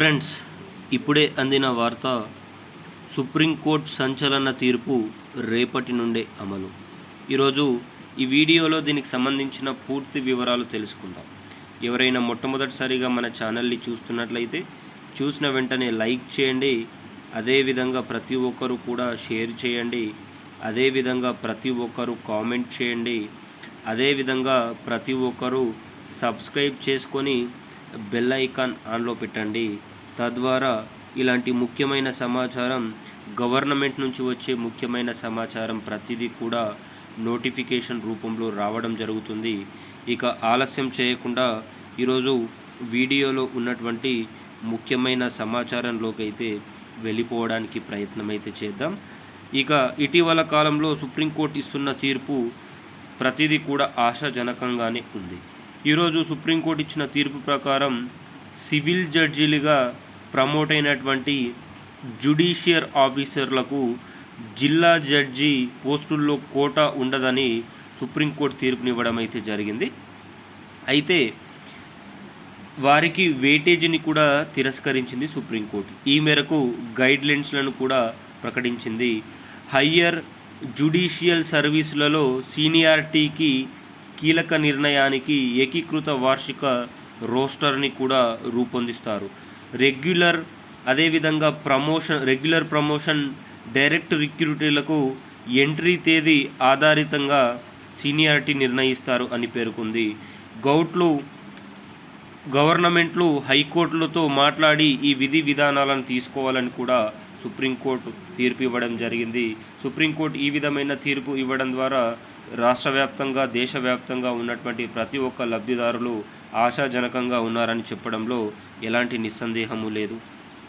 Friends ఇప్పుడే అందిన వార్త సుప్రీంకోర్టు సంచలన తీర్పు రేపటి నుండే అమలు. ఈరోజు ఈ వీడియోలో దీనికి సంబంధించిన పూర్తి వివరాలు తెలుసుకుందాం. ఎవరైనా మొట్టమొదటిసారిగా మన ఛానల్ని చూస్తున్నట్లయితే చూసిన వెంటనే లైక్ చేయండి అదేవిధంగా ప్రతి ఒక్కరు కూడా షేర్ చేయండి అదేవిధంగా ప్రతి ఒక్కరు కామెంట్ చేయండి అదేవిధంగా ప్రతి ఒక్కరు సబ్స్క్రైబ్ చేసుకొని బెల్ ఐకాన్ ఆన్లో పెట్టండి. తద్వారా ఇలాంటి ముఖ్యమైన సమాచారం గవర్నమెంట్ నుంచి వచ్చే ముఖ్యమైన సమాచారం ప్రతిదీ కూడా నోటిఫికేషన్ రూపంలో రావడం జరుగుతుంది. ఇక ఆలస్యం చేయకుండా ఈరోజు వీడియోలో ఉన్నటువంటి ముఖ్యమైన సమాచారంలోకి అయితే వెళ్ళిపోవడానికి ప్రయత్నం అయితే చేద్దాం. ఇక ఇటీవల కాలంలో సుప్రీంకోర్టు ఇస్తున్న తీర్పు ప్రతిదీ కూడా ఆశాజనకంగానే ఉంది. ఈరోజు సుప్రీంకోర్టు ఇచ్చిన తీర్పు ప్రకారం సివిల్ జడ్జీలుగా ప్రమోట్ అయినటువంటి జుడిషియర్ ఆఫీసర్లకు జిల్లా జడ్జి పోస్టుల్లో కోటా ఉండదని సుప్రీంకోర్టు తీర్పునివ్వడం అయితే జరిగింది. అయితే వారికి వెయిటేజీని కూడా తిరస్కరించింది సుప్రీంకోర్టు. ఈ మేరకు గైడ్లైన్స్లను కూడా ప్రకటించింది. హయ్యర్ జుడిషియల్ సర్వీసులలో సీనియారిటీకి కీలక నిర్ణయానికి ఏకీకృత వార్షిక రోస్టర్ని కూడా రూపొందిస్తారు. రెగ్యులర్ అదేవిధంగా ప్రమోషన్ రెగ్యులర్ ప్రమోషన్ డైరెక్ట్ రిక్రూటీలకు ఎంట్రీ తేదీ ఆధారితంగా సీనియారిటీ నిర్ణయిస్తారు అని పేర్కొంది. గౌట్లు గవర్నమెంట్లు హైకోర్టులతో మాట్లాడి ఈ విధి విధానాలను తీసుకోవాలని కూడా సుప్రీంకోర్టు తీర్పు ఇవ్వడం జరిగింది. సుప్రీంకోర్టు ఈ విధమైన తీర్పు ఇవ్వడం ద్వారా రాష్ట్ర వ్యాప్తంగా దేశవ్యాప్తంగా ఉన్నటువంటి ప్రతి ఒక్క లబ్ధిదారులు ఆశాజనకంగా ఉన్నారని చెప్పడంలో ఎలాంటి నిస్సందేహము లేదు.